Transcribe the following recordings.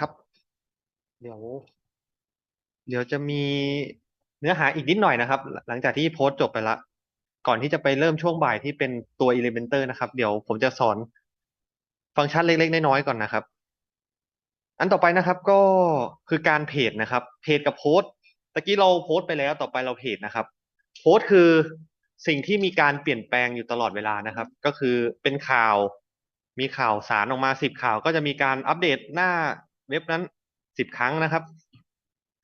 ครับ เดี๋ยว เดี๋ยวจะมีเนื้อหาอีกนิดหน่อยนะครับ หลังจากที่โพสต์จบไปละก่อนที่จะไปเริ่มช่วงบ่ายที่เป็นตัว Elementor นะครับ เดี๋ยวผมจะสอนฟังก์ชันเล็กๆ น้อยๆ ก่อนนะครับ อันต่อไปนะครับก็คือการเพจนะครับ เพจกับโพสต์ตะกี้เราโพสต์ไปแล้วต่อไปเราเพจนะครับ โพสต์คือสิ่งที่มีการเปลี่ยนแปลงอยู่ตลอดเวลานะครับ ก็คือเป็นข่าว มีข่าวสารออกมาสิบข่าว ก็จะมีการอัปเดตหน้า เว็บนั้นสิบครั้งนะครับ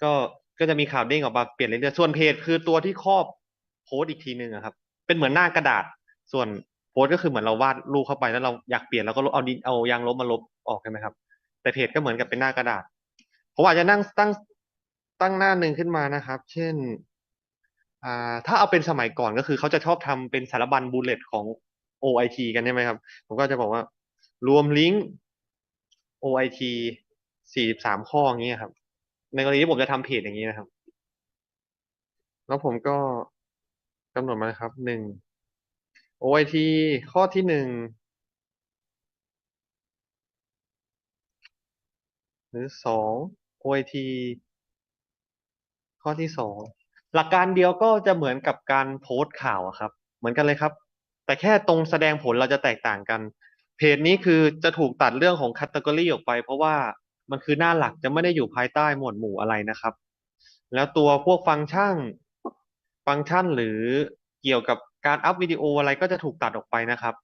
ก็ก็จะมีข่าวเด้งออกมาเปลี่ยนเรื่อยๆส่วนเพจคือตัวที่ครอบโพสต์อีกทีหนึ่งอะครับ เป็นเหมือนหน้ากระดาษ ส่วนโพสต์ก็คือเหมือนเราวาดรูปเข้าไปแล้วเราอยากเปลี่ยนเราก็เอาดินเอายางลบมาลบออกใช่ไหมครับ แต่เพจก็เหมือนกับเป็นหน้ากระดาษผมอาจจะนั่งตั้งตั้งหน้าหนึ่งขึ้นมานะครับ เช่นอ่าถ้าเอาเป็นสมัยก่อนก็คือเขาจะชอบทำเป็นสารบัญบูลเลตของ OIT กันใช่ไหมครับ ผมก็จะบอกว่า รวมลิงก์ OIT สี่สิบสามข้ออย่างเงี้ยครับ ในกรณีที่ผมจะทำเพจอย่างนี้นะครับ แล้วผมก็กำหนดมานะครับหนึ่ง OIT ข้อที่หนึ่งหรือสอง OIT ข้อที่สองหลักการเดียวก็จะเหมือนกับการโพสต์ข่าวอะครับ เหมือนกันเลยครับ แต่แค่ตรงแสดงผลเราจะแตกต่างกัน เพจนี้คือจะถูกตัดเรื่องของคัตเกอรี่ออกไป เพราะว่า มันคือหน้าหลักจะไม่ได้อยู่ภายใต้หมวดหมู่อะไรนะครับ แล้วตัวพวกฟังก์ชันฟังก์ชันหรือเกี่ยวกับการอัพวิดีโออะไรก็จะถูกตัดออกไปนะครับ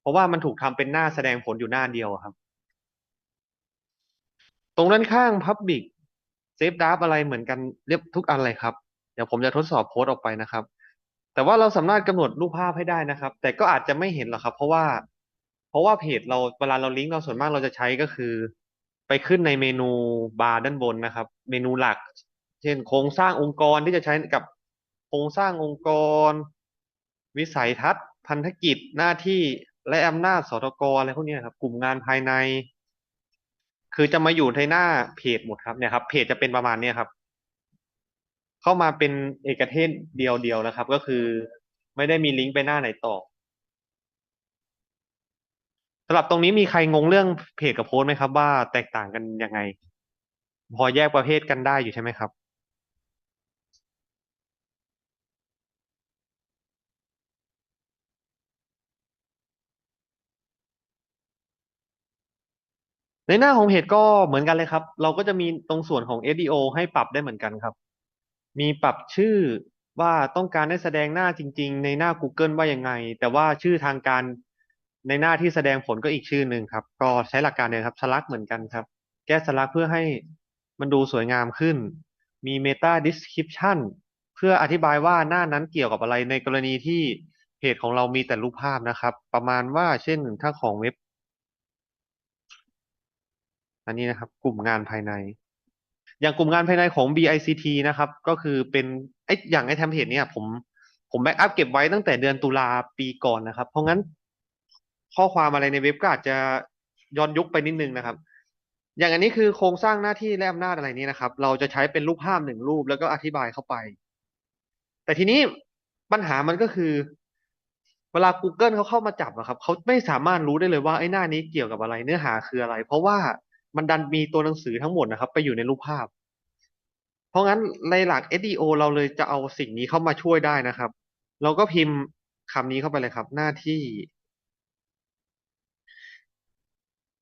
เพราะว่ามันถูกทำเป็นหน้าแสดงผลอยู่หน้าเดียวครับ ตรงด้านข้าง Public Save Draft อะไรเหมือนกันเรียบทุกอันเลยครับ เดี๋ยวผมจะทดสอบโพสต์ออกไปนะครับ แต่ว่าเราสามารถกำหนดรูปภาพให้ได้นะครับ แต่ก็อาจจะไม่เห็นหรอกครับ เพราะว่า เพราะว่าเพจเราเวลาเราลิงก์เราส่วนมากเราจะใช้ก็คือ ไปขึ้นในเมนูบาร์ด้านบนนะครับ เมนูหลัก เช่นโครงสร้างองค์กรที่จะใช้กับโครงสร้างองค์กร วิสัยทัศน์ พันธกิจหน้าที่และอำนาจสตกอะไรพวกนี้ครับกลุ่มงานภายใน คือจะมาอยู่ในหน้าเพจหมดครับเนี่ยครับเพจจะเป็นประมาณนี้ครับ เข้ามาเป็นเอกเทศเดียวเดียวนะครับ ก็คือไม่ได้มีลิงก์ไปหน้าไหนต่อำหรับตรงนี้มีใครงงเรื่องเพจกับโพสไหมครับ ว่าแตกต่างกันยังไง พอแยกประเภทกันได้อยู่ใช่ไหมครับ ในหน้าของเพจก็เหมือนกันเลยครับ เราก็จะมีตรงส่วนของ SEO ให้ปรับได้เหมือนกันครับ มีปรับชื่อว่าต้องการให้แสดงหน้าจริง ๆ ในหน้า Google ว่ายังไง แต่ว่าชื่อทางการ ในหน้าที่แสดงผลก็อีกชื่อหนึ่งครับ ก็ใช้หลักการเดียวครับสลักเหมือนกันครับ แก้สลักเพื่อให้มันดูสวยงามขึ้น มี Meta Description เพื่ออธิบายว่าหน้านั้นเกี่ยวกับอะไรในกรณีที่เพจของเรามีแต่รูปภาพนะครับ ประมาณว่าเช่นถ้าของเว็บ อันนี้นะครับ กลุ่มงานภายใน อย่างกลุ่มงานภายในของ BICT นะครับ ก็คือเป็นไออย่างไอเทมเพจเนี่ยผมผมแบ็กอัพเก็บไว้ตั้งแต่เดือนตุลาปีก่อนนะครับ เพราะงั้น ข้อความอะไรในเว็บก็อาจจะย้อนยุคไปนิดนึงนะครับ อย่างอันนี้คือโครงสร้างหน้าที่และอำนาจอะไรนี้นะครับ เราจะใช้เป็นรูปภาพหนึ่งรูปแล้วก็อธิบายเข้าไป แต่ทีนี้ปัญหามันก็คือ เวลา Google เขาเข้ามาจับอะครับเขาไม่สามารถรู้ได้เลยว่าไอ้หน้านี้เกี่ยวกับอะไรเนื้อหาคืออะไร เพราะว่ามันดันมีตัวหนังสือทั้งหมดนะครับ ไปอยู่ในรูปภาพ เพราะงั้นในหลัก SEO เราเลยจะเอาสิ่งนี้เข้ามาช่วยได้นะครับ เราก็พิมพ์คำนี้เข้าไปเลยครับ หน้าที่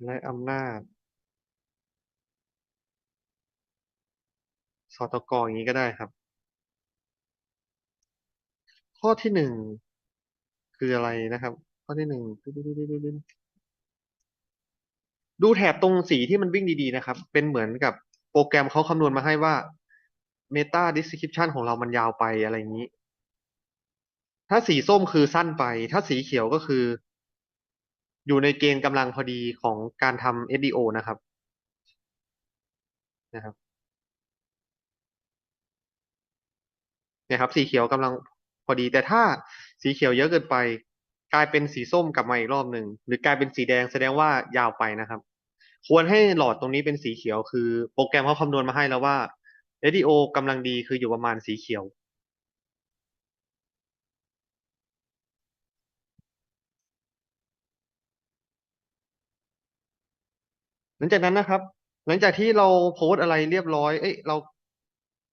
และอำนาจ สตกอย่างนี้ก็ได้ครับ ข้อที่หนึ่งคืออะไรนะครับ ข้อที่หนึ่งดูแถบตรงสีที่มันวิ่งดีๆนะครับ เป็นเหมือนกับโปรแกรมเขาคำนวณมาให้ว่า Meta Description ของเรามันยาวไปอะไรอย่างนี้ ถ้าสีส้มคือสั้นไป ถ้าสีเขียวก็คือ อยู่ในเกณฑ์กำลังพอดีของการทำ SEO นะครับนะครับเนี่ยครับ สีเขียวกำลังพอดี แต่ถ้าสีเขียวเยอะเกินไป กลายเป็นสีส้มกลับมาอีกรอบหนึ่งหรือกลายเป็นสีแดงแสดงว่ายาวไปนะครับ ควรให้หลอดตรงนี้เป็นสีเขียว คือโปรแกรมเขาคำนวณมาให้แล้วว่า SEO กำลังดีคืออยู่ประมาณสีเขียว ลังจากนั้นนะครับ หลังจากที่เราโพสต์อะไรเรียบร้อย เอ้ยเรา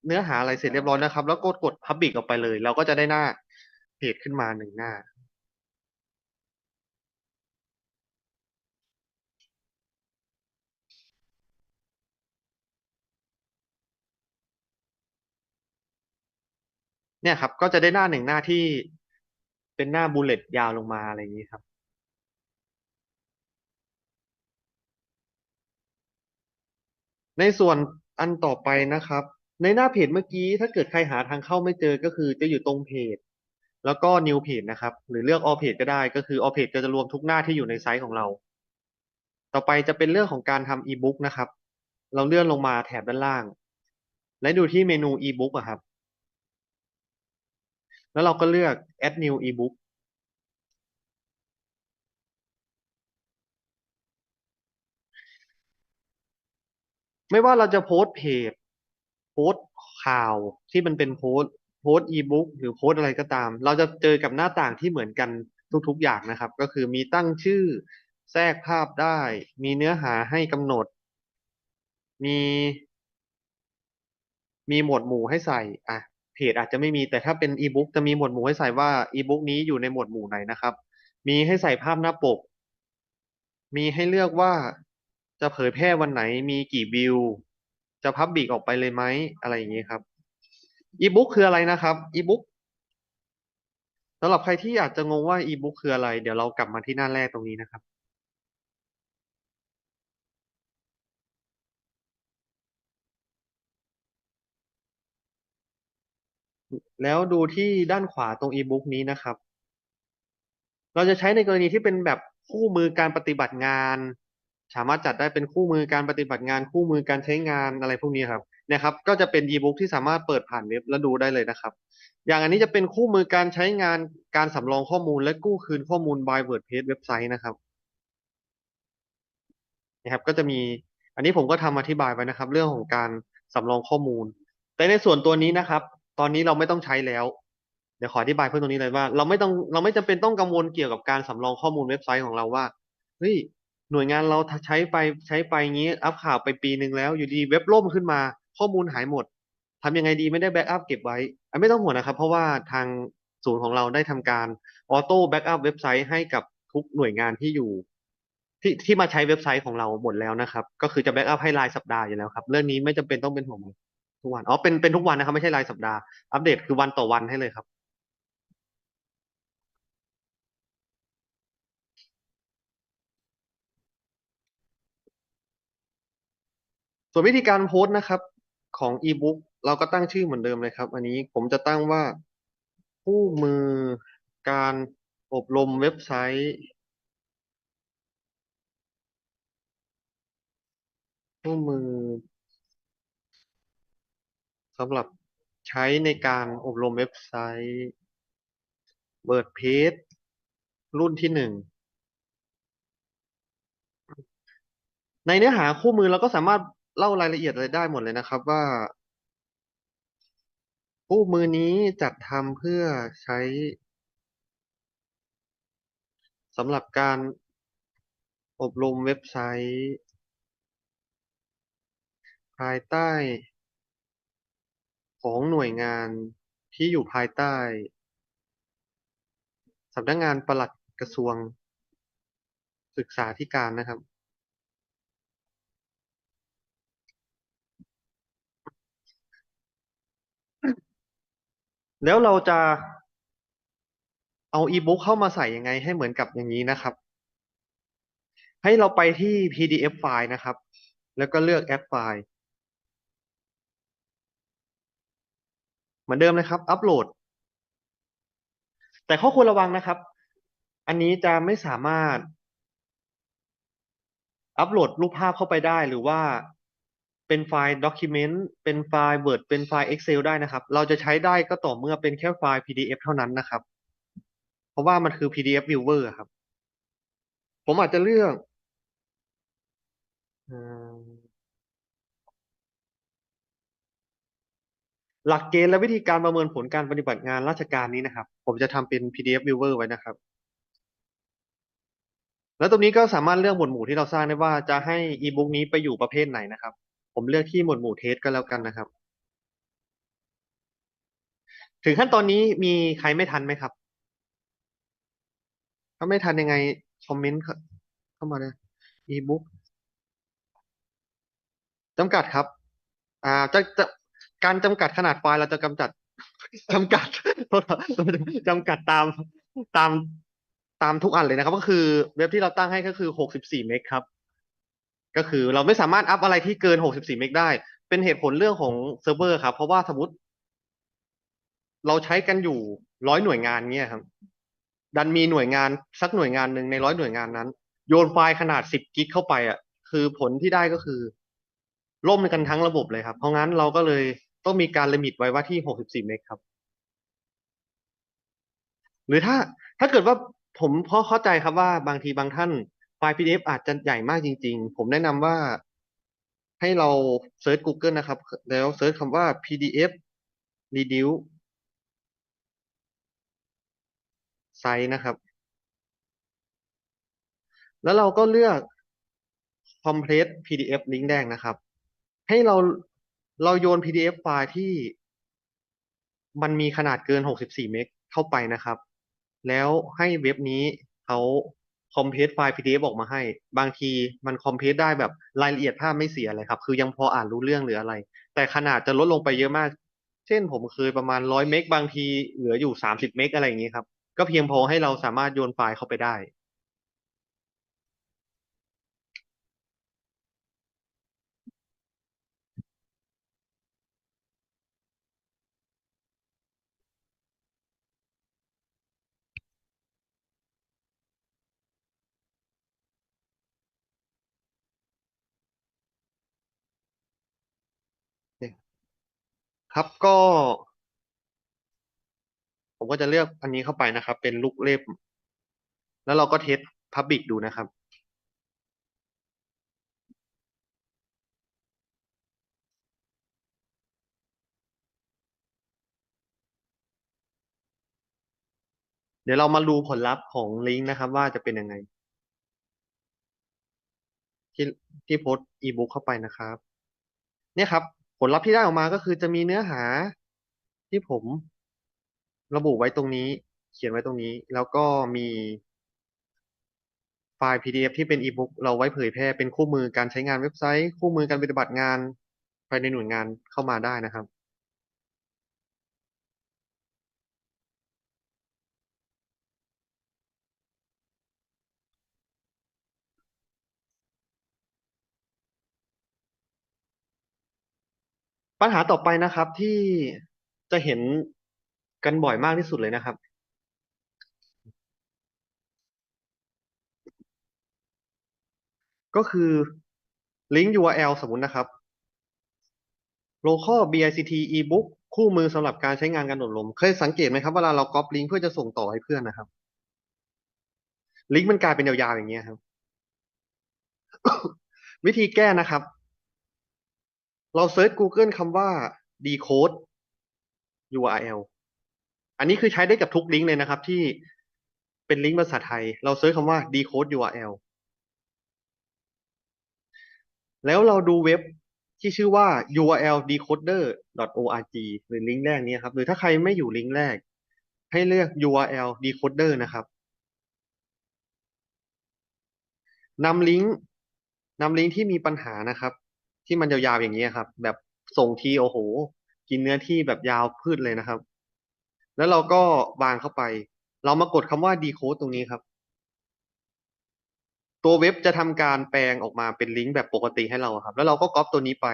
เนื้อหาอะไรเสร็จเรียบร้อยนะครับ แล้วกดกด Public ออกไปเลย เราก็จะได้หน้าเพจขึ้นมาหนึ่งหน้า เนี่ยครับ ก็จะได้หน้าหนึ่งหน้าที่เป็นหน้าบูลเลตยาวลงมาอะไรอย่างนี้ครับ ในส่วนอันต่อไปนะครับ ในหน้าเพจเมื่อกี้ถ้าเกิดใครหาทางเข้าไม่เจอก็คือจะอยู่ตรงเพจ แล้วก็ new page นะครับ หรือเลือก all page ก็ได้ก็คือ all page ก็จะรวมทุกหน้าที่อยู่ในไซต์ของเรา ต่อไปจะเป็นเรื่องของการทำ e-book นะครับ เราเลื่อนลงมาแถบด้านล่าง และดูที่เมนู e-book อะครับ แล้วเราก็เลือก add new e-book ไม่ว่าเราจะโพสต์เพจโพสต์ข่าวที่มันเป็นโพสต์โพสต์อีบุ๊กหรือโพสต์อะไรก็ตาม เราจะเจอกับหน้าต่างที่เหมือนกันทุกๆอย่างนะครับ ก็คือมีตั้งชื่อแทรกภาพได้ มีเนื้อหาให้กำหนด มี มีหมวดหมู่ให้ใส่อะเพจอาจจะไม่มีแต่ถ้าเป็นอีบุ๊กจะมีหมวดหมู่ให้ใส่ว่าอีบุ๊กนี้อยู่ในหมวดหมู่ไหนนะครับ มีให้ใส่ภาพหน้าปก มีให้เลือกว่า จะเผยแพร่วันไหนมีกี่วิว จะพับบิกออกไปเลยไหมอะไรอย่างนี้ครับอีบุ๊กคืออะไรนะครับอีบุ๊กสำหรับใครที่อาจจะงงว่าอีบุ๊กคืออะไร เดี๋ยวเรากลับมาที่หน้าแรกตรงนี้นะครับ แล้วดูที่ด้านขวาตรงอีบุ๊กนี้นะครับ เราจะใช้ในกรณีที่เป็นแบบคู่มือการปฏิบัติงาน สามารถจัดได้เป็นคู่มือการปฏิบัติงานคู่มือการใช้งานอะไรพวกนี้ครับนี่ยครับ ก็จะเป็นอีบุ๊กที่สามารถเปิดผ่านเว็บแล้วดูได้เลยนะครับ อย่างอันนี้จะเป็นคู่มือการใช้งานการสำรองข้อมูลและกู้คืนข้อมูล by WordPress เว็บไซต์นะครับนะครับ ก็จะมีอันนี้ผมก็ทำอธิบายไว้นะครับ เรื่องของการสำรองข้อมูล แต่ในส่วนตัวนี้นะครับ ตอนนี้เราไม่ต้องใช้แล้วเดี๋ยวขออธิบายเพิ่มตรงนี้เลยว่า เราไม่ต้องเราไม่จำเป็นต้องกังวลเกี่ยวกับการสำรองข้อมูลเว็บไซต์ของเราว่าเฮ้ย หน่วยงานเราใช้ไปใช้ไปงี้อัพข่าวไปปีหนึ่งแล้ว อยู่ดีเว็บล่มขึ้นมา ข้อมูลหายหมดทำยังไงดีไม่ได้แบ็กอัพเก็บไว้ไม่ต้องห่วงนะครับ เพราะว่าทางศูนย์ของเราได้ทำการออโต้แบ็กอัพเว็บไซต์ให้กับทุกหน่วยงานที่อยู่ที่ที่มาใช้เว็บไซต์ของเราหมดแล้วนะครับ ก็คือจะแบ็กอัพให้รายสัปดาห์อยู่แล้วครับ เรื่องนี้ไม่จำเป็นต้องเป็นห่วงทุกวันอ๋อเป็นเป็นทุกวันนะครับ ไม่ใช่รายสัปดาห์อัปเดตคือวันต่อวันให้เลยครับ วนวิธีการโพสต์นะครับ ของอีบุ๊กเราก็ตั้งชื่อเหมือนเดิมเลยครับ อันนี้ผมจะตั้งว่าคู่มือการอบรมเว็บไซต์คู่มือสำหรับใช้ในการอบรมเว็บไซต์ WordPress รุ่นที่หนึ่งในเนื้อหาคู่มือเราก็สามารถ เล่ารายละเอียดอะไรได้หมดเลยนะครับว่า คู่มือนี้จัดทำเพื่อใช้สำหรับการอบรมเว็บไซต์ ภายใต้ ของหน่วยงานที่อยู่ภายใต้สำนักงานปลัดกระทรวง ศึกษาธิการนะครับ แล้วเราจะเอาอีบุ๊กเข้ามาใส่ยังไงให้เหมือนกับอย่างนี้นะครับ ให้เราไปที่ PDF ไฟล์นะครับ แล้วก็เลือก Add ไฟล์เหมือนเดิมเลยครับ อัปโหลด แต่ข้อควรระวังนะครับ อันนี้จะไม่สามารถอัปโหลดรูปภาพเข้าไปได้หรือว่า เป็นไฟล์ Document เป็นไฟล์ Word เป็นไฟล์ Excel ได้นะครับ เราจะใช้ได้ก็ต่อเมื่อเป็นแค่ไฟล์ PDF เท่านั้นนะครับ เพราะว่ามันคือ PDF Viewer ครับ ผมอาจจะเลือกหลักเกณฑ์และวิธีการประเมินผลการปฏิบัติงานราชการนี้นะครับ ผมจะทำเป็น PDF Viewer ไว้นะครับ แล้วตรงนี้ก็สามารถเลือกหมวดหมู่ที่เราสร้างได้ว่าจะให้อีบุ๊กนี้ไปอยู่ประเภทไหนนะครับ ผมเลือกที่หมวดหมู่เทสก็แล้วกันนะครับ ถึงขั้นตอนนี้มีใครไม่ทันไหมครับ ถ้าไม่ทันยังไง คอมเมนต์เข้ามาเลยอีบุ๊กจำกัดครับ อ่าจะจะการจำกัดขนาดไฟล์เราจะกำจัดจำกัดโทษจำกัดตามตามตามทุกอันเลยนะครับ ก็คือเว็บที่เราตั้งให้ก็คือหกสิบสี่เมกครับ ก็คือเราไม่สามารถอัพอะไรที่เกินหกสิบสี่เมกได้ เป็นเหตุผลเรื่องของเซิร์ฟเวอร์ครับ เพราะว่าสมมติ เราใช้กันอยู่ร้อยหน่วยงานเนี่ยครับ ดันมีหน่วยงานสักหน่วยงานหนึ่งในร้อยหน่วยงานนั้น โยนไฟล์ขนาดสิบกิกเข้าไปอะ คือผลที่ได้ก็คือ ล่มกันทั้งระบบเลยครับ เพราะงั้นเราก็เลยต้องมีการลิมิตไว้ว่าที่หกสิบสี่เมกครับ หรือถ้าถ้าเกิดว่าผมพอเข้าใจครับว่าบางทีบางท่าน ไฟล์ PDF อาจจะใหญ่มากจริง ๆ ผมแนะนำว่าให้เราเซิร์ช Google นะครับ แล้วเซิร์ชคำว่า PDF reduce size นะครับ แล้วเราก็เลือก compress PDF ลิงก์แดงนะครับ ให้เราเราโยน PDF ไฟล์ที่มันมีขนาดเกิน 64 เมกเข้าไปนะครับ แล้วให้เว็บนี้เขา คอมเพรสไฟล์ PDF ออกมาให้ บางทีมันคอมเพรสได้แบบรายละเอียดภาพไม่เสียอะไรครับ คือยังพออ่านรู้เรื่องหรืออะไร แต่ขนาดจะลดลงไปเยอะมาก เช่นผมเคยประมาณร้อยเมกบางทีเหลืออยู่สามสิบเมกอะไรอย่างนี้ครับ ก็เพียงพอให้เราสามารถโยนไฟล์เข้าไปได้ ครับก็ ผมก็จะเลือกอันนี้เข้าไปนะครับ เป็นลูกเล่มแล้วเราก็เทส Public ดูนะครับ เดี๋ยวเรามาดูผลลัพธ์ของลิงก์นะครับ ว่าจะเป็นยังไง ที่ที่โพสต์อีบุ๊กเข้าไปนะครับ เนี่ยครับ ผลลัพธ์ที่ได้ออกมาก็คือจะมีเนื้อหาที่ผมระบุไว้ตรงนี้ เขียนไว้ตรงนี้ แล้วก็มีไฟล์ PDF ที่เป็นอีบุ๊กเราไว้เผยแพร่เป็นคู่มือการใช้งานเว็บไซต์ คู่มือการปฏิบัติงานภายในหน่วยงานเข้ามาได้นะครับ ปัญหาต่อไปนะครับที่จะเห็นกันบ่อยมากที่สุดเลยนะครับ ก็คือลิงก์ URL สมมุตินะครับ local bict ebook คู่มือสำหรับการใช้งานการอบรมเคยสังเกตไหมครับเวลาเราก๊อปลิงก์เพื่อจะส่งต่อให้เพื่อนนะครับ ลิงก์มันกลายเป็นยาวๆอย่างเงี้ยครับ วิธีแก้นะครับ เราเซิร์ช Google คำว่า decode URL อันนี้คือใช้ได้กับทุกลิงก์เลยนะครับ ที่เป็นลิงก์ภาษาไทย เราเซิร์ชคำว่า decode URL แล้วเราดูเว็บที่ชื่อว่า urldecoder.org หรือลิงก์แรกนี้ครับ หรือถ้าใครไม่อยู่ลิงก์แรก ให้เลือก url decoder นะครับนำลิงก์นำลิงก์ที่มีปัญหานะครับ ที่มันยาวๆอย่างนี้ครับ แบบส่งทีโอ้โห กินเนื้อที่แบบยาวพืชเลยนะครับ แล้วเราก็วางเข้าไป เรามากดคำว่า decode ตรงนี้ครับ ตัวเว็บจะทำการแปลงออกมาเป็นลิงก์แบบปกติให้เราครับ แล้วเราก็ก๊อปตัวนี้ไป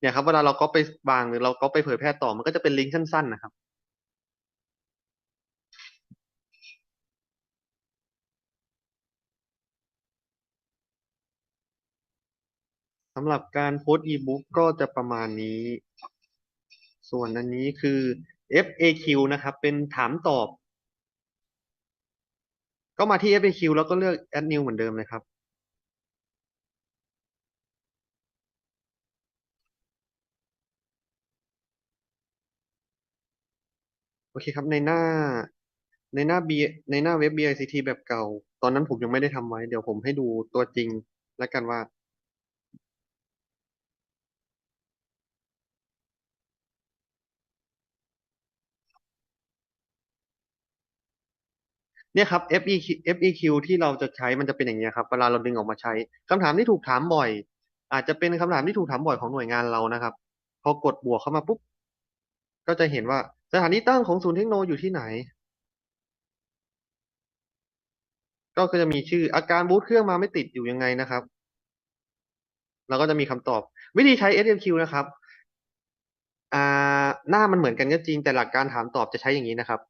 เนี่ยครับเวลาเราก๊อปไปวางหรือเราก๊อปไปเผยแพร่ต่อมันก็จะเป็นลิงก์สั้นๆนะครับ สำหรับการโพสต์อีบุ๊กก็จะประมาณนี้ ส่วนอันนี้คือ FAQ นะครับ เป็นถามตอบ ก็มาที่ FAQ แล้วก็เลือก add new เหมือนเดิมเลยครับ โอเคครับในหน้าในหน้า B ในหน้าเว็บ BICT แบบเก่า ตอนนั้นผมยังไม่ได้ทำไว้ เดี๋ยวผมให้ดูตัวจริงแล้วกันว่า เนี่ยครับ FEQ FEQ ที่เราจะใช้มันจะเป็นอย่างนี้ครับเวลาเราดึงออกมาใช้คำถามที่ถูกถามบ่อย อาจจะเป็นคำถามที่ถูกถามบ่อยของหน่วยงานเรานะครับ พอกดบวกเข้ามาปุ๊บก็จะเห็นว่าสถานที่ตั้งของศูนย์เทคโนโลยีอยู่ที่ไหน ก็จะมีชื่ออาการบูตเครื่องมาไม่ติดอยู่ยังไงนะครับเราก็จะมีคำตอบ วิธีใช้ SMQ นะครับ อ่า หน้ามันเหมือนกันก็จริงแต่หลักการถามตอบจะใช้อย่างนี้นะครับ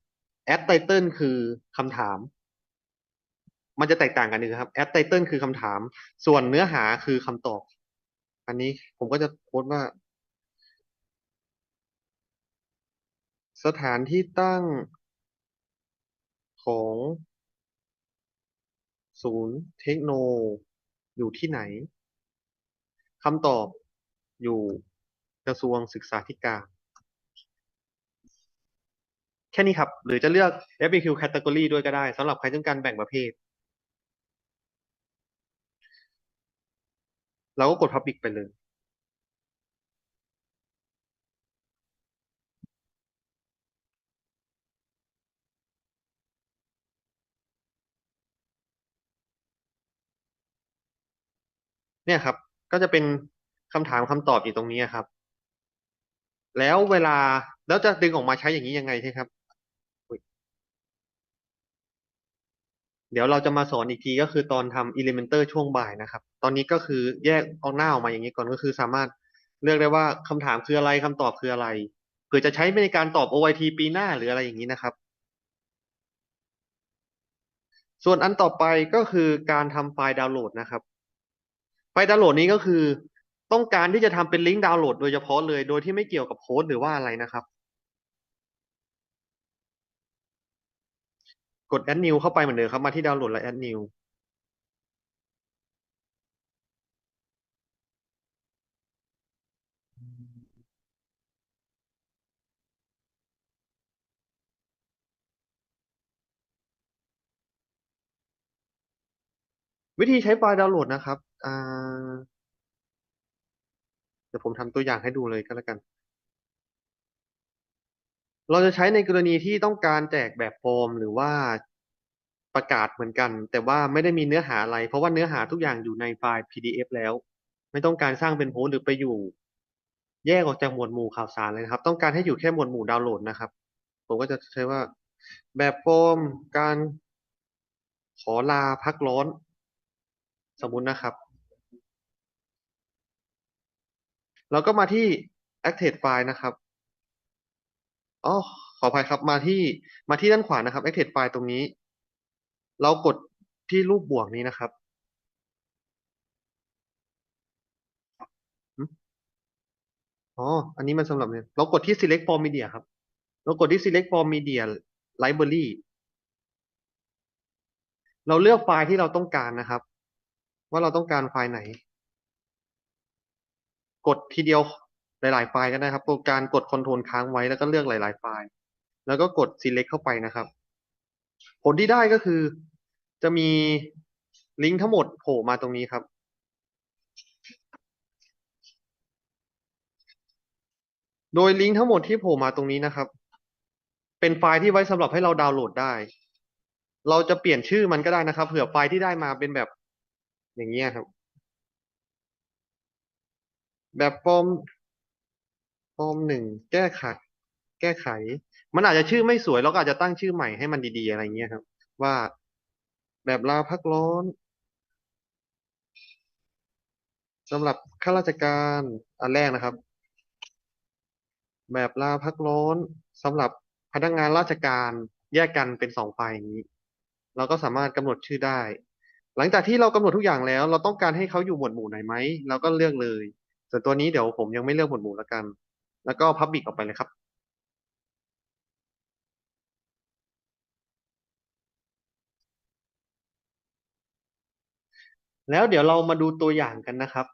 add title คือคำถาม มันจะแตกต่างกันนะครับ add title คือคำถาม ส่วนเนื้อหาคือคำตอบ อันนี้ผมก็จะโพสต์ว่า สถานที่ตั้งของศูนย์เทคโนอยู่ที่ไหนคำตอบอยู่กระทรวงศึกษาธิการ แค่นี้ครับ หรือจะเลือก FAQ category ด้วยก็ได้สำหรับใครต้องการแบ่งประเภท เราก็กด public ไปเลยเนี่ยครับ ก็จะเป็นคำถามคำตอบอยู่ตรงนี้ครับ แล้วเวลาแล้วจะดึงออกมาใช้อย่างนี้ยังไงใช่ครับอุ๊ย เดี๋ยวเราจะมาสอนอีกทีก็คือตอนทำ Elementor ช่วงบ่ายนะครับ ตอนนี้ก็คือแยกเอาหน้าออกมาอย่างนี้ก่อนก็คือสามารถเลือกได้ว่าคำถามคืออะไรคำตอบคืออะไรเผื่อจะใช้ในการตอบ OIT ปีหน้าหรืออะไรอย่างนี้นะครับ ส่วนอันต่อไปก็คือการทำไฟล์ดาวน์โหลดนะครับ ไฟล์ดาวน์โหลดนี้ก็คือต้องการที่จะทำเป็นลิงก์ดาวน์โหลดโดยเฉพาะเลย โดยที่ไม่เกี่ยวกับโค้ดหรือว่าอะไรนะครับ กด add new เข้าไปเหมือนเดิมครับ มาที่ดาวน์โหลดและ add new วิธีใช้ไฟล์ดาวน์โหลดนะครับเดี๋ยวผมทำตัวอย่างให้ดูเลยก็แล้วกัน เราจะใช้ในกรณีที่ต้องการแจกแบบฟอร์มหรือว่าประกาศเหมือนกัน แต่ว่าไม่ได้มีเนื้อหาอะไร เพราะว่าเนื้อหาทุกอย่างอยู่ในไฟล์ PDF แล้ว ไม่ต้องการสร้างเป็นโพสต์หรือไปอยู่ แยกออกจากหมวดหมู่ข่าวสารเลยนะครับ ต้องการให้อยู่แค่หมวดหมู่ดาวน์โหลดนะครับ ผมก็จะใช้ว่าแบบฟอร์มการขอลาพักร้อน สมมุตินะครับเราก็มาที่ Active File นะครับ อ๋อขออภัยครับมาที่มาที่ด้านขวานะครับ Active File ตรงนี้ เรากดที่รูปบวกนี้นะครับอ๋อ อันนี้มันสำหรับเนี่ยเรากดที่ select for media ครับ เรากดที่ select for media library เราเลือกไฟล์ที่เราต้องการนะครับ ว่าเราต้องการไฟล์ไหน กดทีเดียว หลายๆไฟล์ก็ได้ครับ ตัวการกด Ctrl ค้างไว้แล้วก็เลือกหลายๆไฟล์ แล้วก็กด select เข้าไปนะครับ ผลที่ได้ก็คือ จะมีลิงก์ทั้งหมดโผล่มาตรงนี้ครับ โดยลิงก์ทั้งหมดที่โผล่มาตรงนี้นะครับ เป็นไฟล์ที่ไว้สำหรับให้เราดาวน์โหลดได้ เราจะเปลี่ยนชื่อมันก็ได้นะครับ เผื่อไฟล์ที่ได้มาเป็นแบบอย่างเงี้ยครับ แบบฟอร์ม ฟอร์มหนึ่งแก้ไข แก้ไข มันอาจจะชื่อไม่สวยเราก็อาจจะตั้งชื่อใหม่ให้มันดีๆอะไรเงี้ยครับ ว่าแบบลาพักร้อนสำหรับข้าราชการอันแรกนะครับ แบบลาพักร้อนสำหรับพนักงานราชการแยกกันเป็นสองไฟล์อย่างนี้ เราก็สามารถกำหนดชื่อได้ หลังจากที่เรากำหนดทุกอย่างแล้ว เราต้องการให้เขาอยู่หมวดหมู่ไหนไหมเราก็เลือกเลย ส่วนตัวนี้เดี๋ยวผมยังไม่เลือกหมวดหมู่ล้วกัน แล้วก็ Public ออกไปเลยครับแล้วเดี๋ยวเรามาดูตัวอย่างกันนะครับ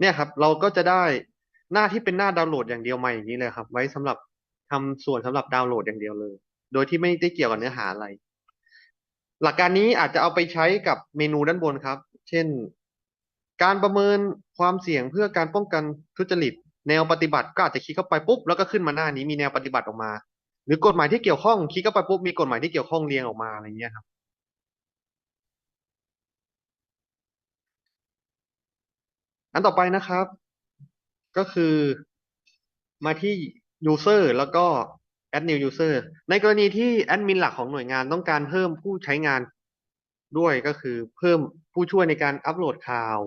เนี่ยครับ เราก็จะได้หน้าที่เป็นหน้าดาวน์โหลดอย่างเดียวมาอย่างนี้เลยครับ ไว้สำหรับทำส่วนสำหรับดาวน์โหลดอย่างเดียวเลย โดยที่ไม่ได้เกี่ยวกับเนื้อหาอะไร หลักการนี้อาจจะเอาไปใช้กับเมนูด้านบนครับ เช่น การประเมินความเสี่ยงเพื่อการป้องกันทุจริต แนวปฏิบัติก็อาจจะคลิกเข้าไปปุ๊บแล้วก็ขึ้นมาหน้านี้มีแนวปฏิบัติออกมา หรือกฎหมายที่เกี่ยวข้องคลิกเข้าไปปุ๊บมีกฎหมายที่เกี่ยวข้องเรียงออกมาอะไรเงี้ยครับอันต่อไปนะครับ ก็คือมาที่ user แล้วก็ add new user ในกรณีที่แอดมินหลักของหน่วยงานต้องการเพิ่มผู้ใช้งานด้วยก็คือเพิ่มผู้ช่วยในการอัปโหลดข่าว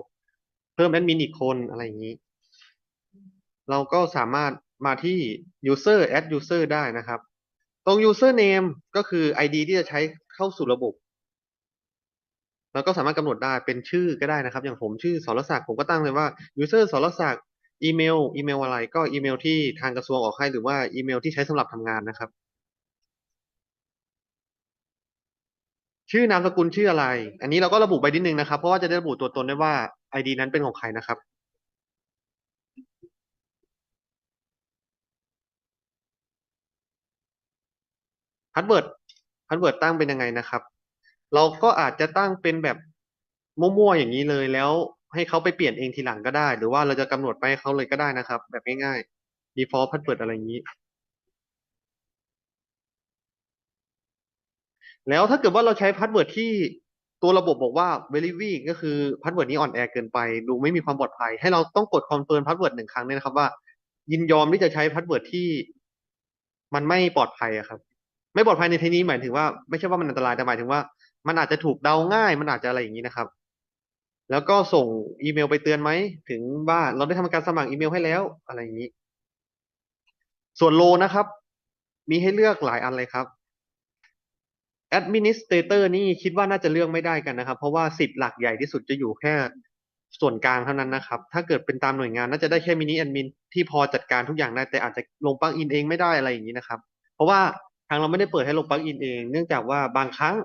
เพิ่มแอดมินอีกคนอะไรอย่างนี้ เราก็สามารถมาที่ user add user ได้นะครับ ตรง user name ก็คือ ID ที่จะใช้เข้าสู่ระบบเราก็สามารถกำหนดได้เป็นชื่อก็ได้นะครับ อย่างผมชื่อสรศักดิ์ผมก็ตั้งเลยว่า user สรศักดิ์อีเมลอีเมลอะไรก็อีเมลที่ทางกระทรวงออกให้หรือว่าอีเมลที่ใช้สำหรับทำงานนะครับ ชื่อนามสกุลชื่ออะไร อันนี้เราก็ระบุไปนิดนึงนะครับ เพราะว่าจะได้ระบุตัวตนได้ว่า ID นั้นเป็นของใครนะครับพาสเวิร์ดพาสเวิร์ดตั้งเป็นยังไงนะครับ เราก็อาจจะตั้งเป็นแบบมั่วๆอย่างนี้เลยแล้วให้เขาไปเปลี่ยนเองทีหลังก็ได้ หรือว่าเราจะกำหนดไปให้เขาเลยก็ได้นะครับ แบบง่ายๆ default password อะไรอย่างนี้ แล้วถ้าเกิดว่าเราใช้พาสเวิร์ดที่ ตัวระบบบอกว่า very weak ก็คือพาสเวิร์ดนี้อ่อนแอเกินไป ดูไม่มีความปลอดภัย ให้เราต้องกด confirm พาสเวิร์ดหนึ่งครั้งเนี่ยนะครับว่า ยินยอมที่จะใช้พาสเวิร์ดที่มันไม่ปลอดภัยครับ ไม่ปลอดภัยในที่นี้หมายถึงว่าไม่ใช่ว่ามันอันตรายแต่หมายถึงว่า มันอาจจะถูกเดาง่าย มันอาจจะอะไรอย่างนี้นะครับ แล้วก็ส่งอีเมลไปเตือนไหมถึงว่าเราได้ทำการสมัครอีเมลให้แล้วอะไรอย่างนี้ ส่วนโลนะครับ มีให้เลือกหลายอันเลยครับ Administrator นี่คิดว่าน่าจะเลือกไม่ได้กันนะครับ เพราะว่าสิทธิ์หลักใหญ่ที่สุดจะอยู่แค่ส่วนกลางเท่านั้นนะครับ ถ้าเกิดเป็นตามหน่วยงานน่าจะได้แค่มินิแอดมินที่พอจัดการทุกอย่างได้แต่อาจจะลงปลั๊กอินเองไม่ได้อะไรอย่างนี้นะครับ เพราะว่าทางเราไม่ได้เปิดให้ลงปลั๊กอินเอง เนื่องจากว่าบางครั้ง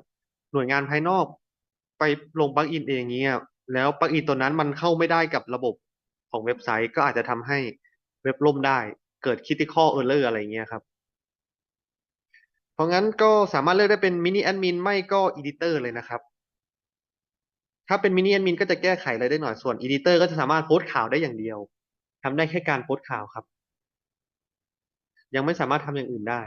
หน่วยงานภายนอกไปลงปลั๊กอินเองเงี้ยแล้วปลั๊กอินตัวนั้นมันเข้าไม่ได้กับระบบของเว็บไซต์ก็อาจจะทำให้เว็บล่มได้เกิด critical error อะไรเงี้ยครับ ราะงั้นก็สามารถเลือกได้เป็นมินิแอดมินไม่ก็อีดิเตอร์เลยนะครับ ถ้าเป็นมินิแอดมินก็จะแก้ไขอะไรได้หน่อยส่วนอีดิเตอร์ก็จะสามารถโพสต์ข่าวได้อย่างเดียวทำได้แค่การโพสต์ข่าวครับ ยังไม่สามารถทำอย่างอื่นได้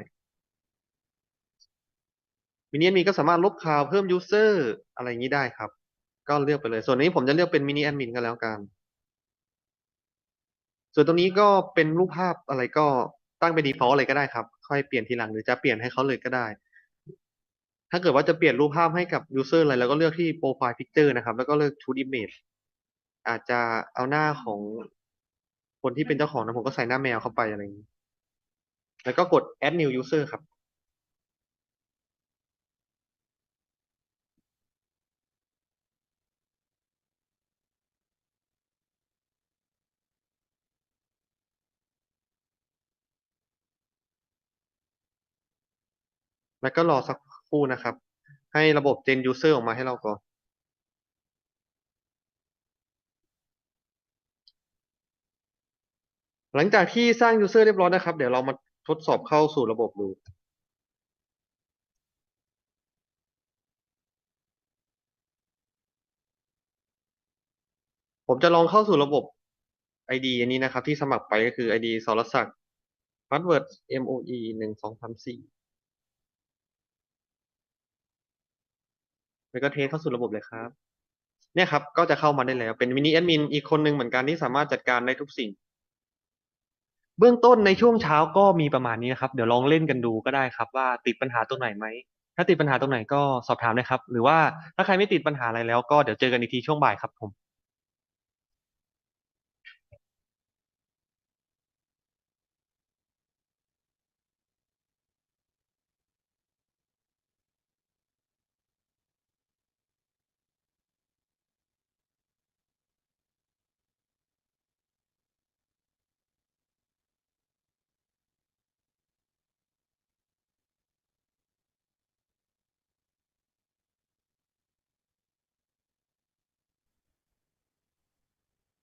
มินิแอดมินก็สามารถลบข่าวเพิ่มยูเซอร์อะไรอย่างนี้ได้ครับ ก็เลือกไปเลย ส่วนนี้ผมจะเลือกเป็นมินิแอดมินก็แล้วกัน ส่วนตรงนี้ก็เป็นรูปภาพอะไรก็ตั้งเป็น default เลยก็ได้ครับ ค่อยเปลี่ยนทีหลังหรือจะเปลี่ยนให้เขาเลยก็ได้ ถ้าเกิดว่าจะเปลี่ยนรูปภาพให้กับยูเซอร์อะไรแล้วก็เลือกที่ profile picture นะครับ แล้วก็เลือก shoot image อาจจะเอาหน้าของคนที่เป็นเจ้าของนะผมก็ใส่หน้าแมวเข้าไปอะไรอย่างนี้ แล้วก็กด add new user ครับ แล้วก็รอสักครู่นะครับ ให้ระบบ gen user ออกมาให้เราก่อนหลังจากที่สร้าง user เรียบร้อยนะครับ เดี๋ยวเรามาทดสอบเข้าสู่ระบบดู ผมจะลองเข้าสู่ระบบ ID อันนี้นะครับ ที่สมัครไปก็คือ ID สรศักดิ์ password MOE หนึ่งสองสามสี่ แล้วก็เทสเข้าสู่ระบบเลยครับ เนี่ยครับ ก็จะเข้ามาได้แล้ว เป็นมินิแอดมินอีกคนหนึ่งเหมือนกันที่สามารถจัดการได้ทุกสิ่ง เบื้องต้นในช่วงเช้าก็มีประมาณนี้นะครับ เดี๋ยวลองเล่นกันดูก็ได้ครับ ว่าติดปัญหาตรงไหนไหม ถ้าติดปัญหาตรงไหนก็สอบถามนะครับ หรือว่าถ้าใครไม่ติดปัญหาอะไรแล้วก็เดี๋ยวเจอกันอีกทีช่วงบ่ายครับผม